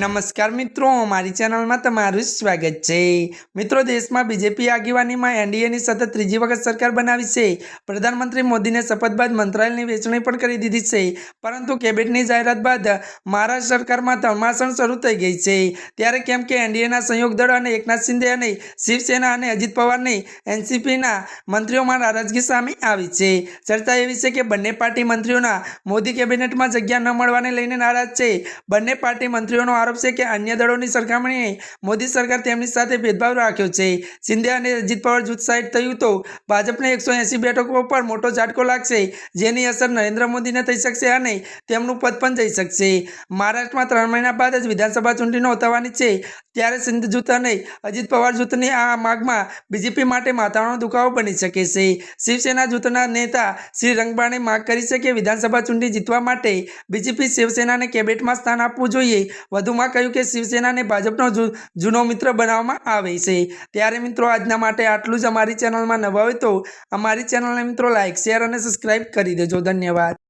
નમસ્કાર મિત્રો, મારી ચેનલમાં તમારું સ્વાગત છે. મિત્રો, દેશમાં બીજેપી આગેવાનીમાં એનડીએની સતત ત્રીજી વખત સરકાર બનાવી છે. પ્રધાનમંત્રી મોદીને શપથ બાદ મંત્રાલયની વેચણી પણ કરી દીધી છે. પરંતુ કેબિનેટની જાહેરાત બાદ મહારાષ્ટ્ર સરકારમાં ધર્માસણ શરૂ થઈ ગઈ છે. ત્યારે કેમ કે એનડીએના સંયોગ દળ અને એકનાથ શિંદે અને શિવસેના અને અજીત પવારની એનસીપીના મંત્રીઓમાં નારાજગી સામે આવી છે. ચર્ચા એવી છે કે બંને પાર્ટી મંત્રીઓના મોદી કેબિનેટમાં જગ્યા ન મળવાને લઈને નારાજ છે. બંને પાર્ટી મંત્રીઓનો આરોપ છે કે અન્ય દળોની સરખામણીએ મોદી સરકાર તેમની સાથે ભેદભાવ રાખ્યો છે. સિંધિયા અને અજીત પવાર જૂથ સાઈડ થયું તો ભાજપને એકસો એંસી બેઠકો પર મોટો ઝાટકો લાગશે, જેની અસર નરેન્દ્ર મોદીને થઈ શકશે અને તેમનું પદ પણ જઈ શકશે. મહારાષ્ટ્રમાં ત્રણ મહિના બાદ જ વિધાનસભા ચૂંટણીનો થવાની છે. ત્યારે સિંધ જૂથ અજીત પવાર જૂથની આ માગમાં બીજેપી માટે માથાનો દુખાવો બની શકે છે. શિવસેના જૂથના નેતા શ્રી રંગબાણે માગ કરી છે કે વિધાનસભા ચૂંટણી જીતવા માટે બીજેપી શિવસેનાને કેબિનેટમાં સ્થાન આપવું જોઈએ. વધુમાં કહ્યું કે શિવસેનાને ભાજપનો જૂનો મિત્ર બનાવવામાં આવે છે. ત્યારે મિત્રો, આજના માટે આટલું જ. અમારી ચેનલમાં નવા હોય તો અમારી ચેનલને મિત્રો લાઇક શેર અને સબસ્ક્રાઇબ કરી દેજો. ધન્યવાદ.